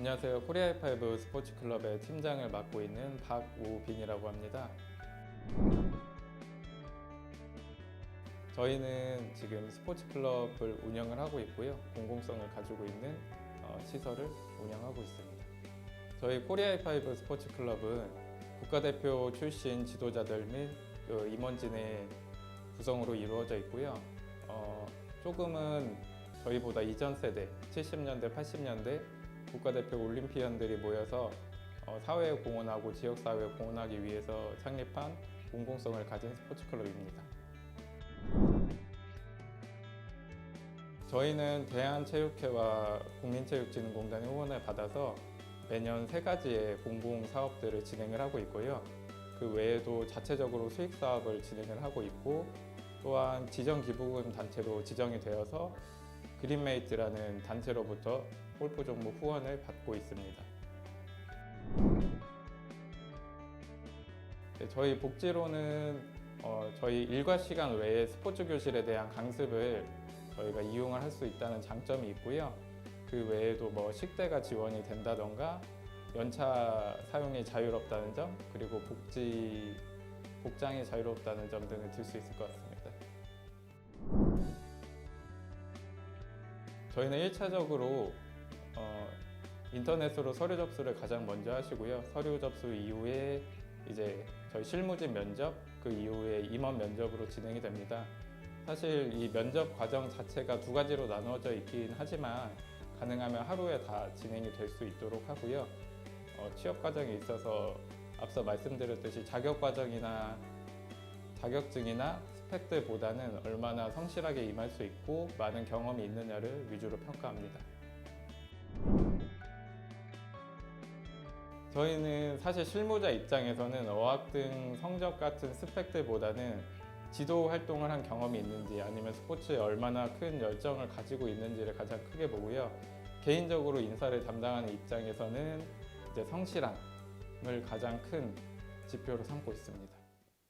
안녕하세요. 코리아이파이브 스포츠클럽의 팀장을 맡고 있는 박우빈이라고 합니다. 저희는 지금 스포츠클럽을 운영을 하고 있고요. 공공성을 가지고 있는 어, 시설을 운영하고 있습니다. 저희 코리아이파이브 스포츠클럽은 국가대표 출신 지도자들 및 그 임원진의 구성으로 이루어져 있고요. 어, 조금은 저희보다 이전 세대, 70년대, 80년대 국가대표 올림피언들이 모여서 어, 사회에 공헌하고 지역사회에 공헌하기 위해서 창립한 공공성을 가진 스포츠클럽입니다. 저희는 대한체육회와 국민체육진흥공단의 후원을 받아서 매년 세 가지의 공공 사업들을 진행을 하고 있고요. 그 외에도 자체적으로 수익 사업을 진행을 하고 있고 또한 지정 기부금 단체로 지정이 되어서 그린메이트라는 단체로부터 골프 종목 후원을 받고 있습니다. 네, 저희 복지로는 어, 저희 일과 시간 외에 스포츠 교실에 대한 강습을 저희가 이용을 할 수 있다는 장점이 있고요. 그 외에도 뭐 식대가 지원이 된다던가 연차 사용이 자유롭다는 점 그리고 복지 복장이 자유롭다는 점 등을 들 수 있을 것 같습니다. 저희는 1차적으로 어, 인터넷으로 서류 접수를 가장 먼저 하시고요. 서류 접수 이후에 이제 저희 실무진 면접 그 이후에 임원 면접으로 진행이 됩니다. 사실 이 면접 과정 자체가 두 가지로 나누어져 있긴 하지만 가능하면 하루에 다 진행이 될 수 있도록 하고요. 어, 취업 과정에 있어서 앞서 말씀드렸듯이 자격 과정이나 자격증이나 스펙들보다는 얼마나 성실하게 임할 수 있고 많은 경험이 있느냐를 위주로 평가합니다. 저희는 사실 실무자 입장에서는 어학 등 성적 같은 스펙들보다는 지도 활동을 한 경험이 있는지 아니면 스포츠에 얼마나 큰 열정을 가지고 있는지를 가장 크게 보고요. 개인적으로 인사를 담당하는 입장에서는 이제 성실함을 가장 큰 지표로 삼고 있습니다.